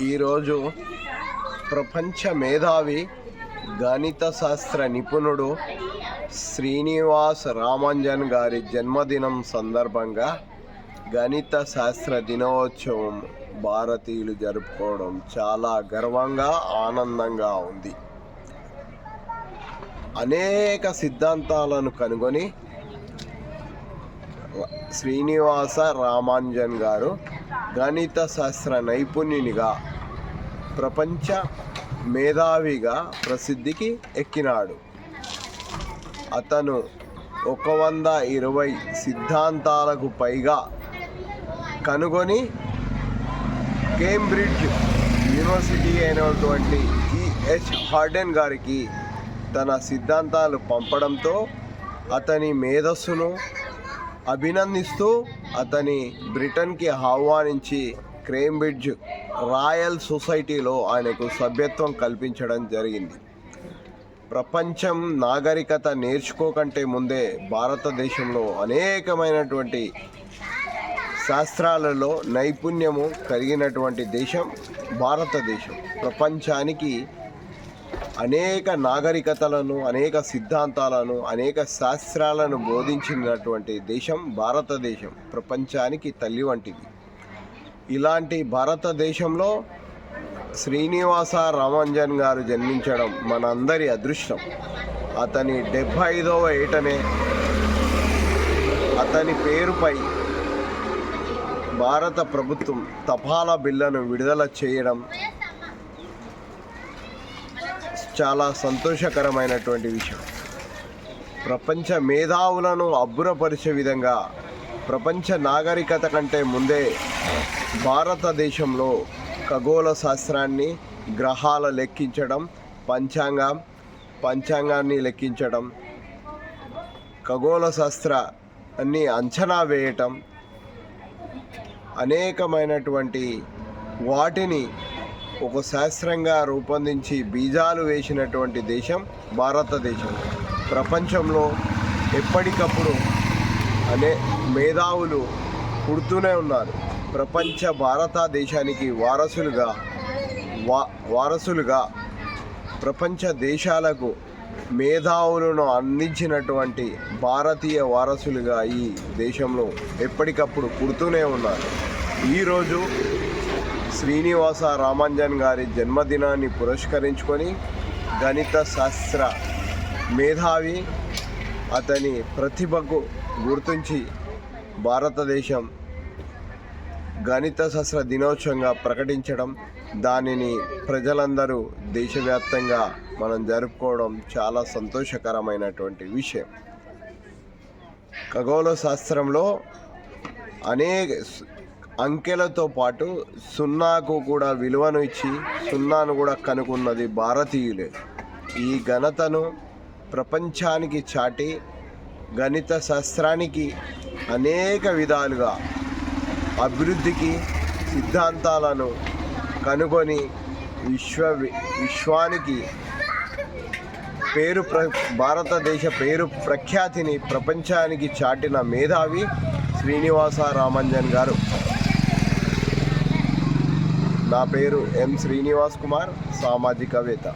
ఈరోజు ప్రపంచ మేధావి గణిత శాస్త్ర నిపుణుడు శ్రీనివాస్ రామాంజన్ గారి జన్మదినం సందర్భంగా గణిత శాస్త్ర దినోత్సవం భారతీయులు జరుపుకోవడం చాలా గర్వంగా ఆనందంగా ఉంది. అనేక సిద్ధాంతాలను కనుగొని శ్రీనివాస రామాంజన్ గారు గణిత శాస్త్ర నైపుణ్యునిగా ప్రపంచ మేధావిగా ప్రసిద్ధికి ఎక్కినాడు. అతను ఒక వంద ఇరవై సిద్ధాంతాలకు పైగా కనుగొని కేంబ్రిడ్జ్ యూనివర్సిటీ అయినటువంటి ఈహెచ్ హార్డెన్ గారికి తన సిద్ధాంతాలు పంపడంతో అతని మేధస్సును అభినందిస్తూ అతని బ్రిటన్కి ఆహ్వానించి క్రేంబ్రిడ్జ్ రాయల్ సొసైటీలో ఆయనకు సభ్యత్వం కల్పించడం జరిగింది. ప్రపంచం నాగరికత నేర్చుకోకంటే ముందే భారతదేశంలో అనేకమైనటువంటి శాస్త్రాలలో నైపుణ్యము కలిగినటువంటి దేశం భారతదేశం. ప్రపంచానికి అనేక నాగరికతలను అనేక సిద్ధాంతాలను అనేక శాస్త్రాలను బోధించినటువంటి దేశం భారతదేశం ప్రపంచానికి తల్లి వంటిది. ఇలాంటి భారతదేశంలో శ్రీనివాస రామంజన్ గారు జన్మించడం మనందరి అదృష్టం. అతని డెబ్భై ఐదవ ఏటనే అతని పేరుపై భారత ప్రభుత్వం తపాలా బిల్లను విడుదల చేయడం చాలా సంతోషకరమైనటువంటి విషయం. ప్రపంచ మేధావులను అబ్బురపరిచే విధంగా ప్రపంచ నాగరికత కంటే ముందే భారతదేశంలో ఖగోళ శాస్త్రాన్ని గ్రహాల లెక్కించడం పంచాంగం పంచాంగాన్ని లెక్కించడం ఖగోళ శాస్త్రాన్ని అంచనా వేయటం అనేకమైనటువంటి వాటిని ఒక శాస్త్రంగా రూపొందించి బీజాలు వేసినటువంటి దేశం భారతదేశం. ప్రపంచంలో ఎప్పటికప్పుడు అనే మేధావులు పుడుతూనే ఉన్నారు. ప్రపంచ భారతదేశానికి వారసులుగా వా వారసులుగా ప్రపంచ దేశాలకు మేధావులను అందించినటువంటి భారతీయ వారసులుగా ఈ దేశంలో ఎప్పటికప్పుడు పుడుతూనే ఉన్నారు. ఈరోజు శ్రీనివాస రామాంజన్ గారి జన్మదినాన్ని పురస్కరించుకొని గణిత శాస్త్ర మేధావి అతని ప్రతిభకు గుర్తించి భారతదేశం గణిత శాస్త్ర దినోత్సవంగా ప్రకటించడం దానిని ప్రజలందరూ దేశవ్యాప్తంగా మనం జరుపుకోవడం చాలా సంతోషకరమైనటువంటి విషయం. ఖగోళ శాస్త్రంలో అనేక అంకెలతో పాటు సున్నాకు కూడా విలువను ఇచ్చి సున్నాను కూడా కనుక్కున్నది భారతీయులే. ఈ ఘనతను ప్రపంచానికి చాటి గణిత శాస్త్రానికి అనేక విధాలుగా అభివృద్ధికి సిద్ధాంతాలను కనుగొని విశ్వ విశ్వానికి పేరు ప్ర భారతదేశ పేరు ప్రఖ్యాతిని ప్రపంచానికి చాటిన మేధావి శ్రీనివాస రామంజన్ గారు. నా పేరు ఎం శ్రీనివాస్ కుమార్ సామాజికవేత్త.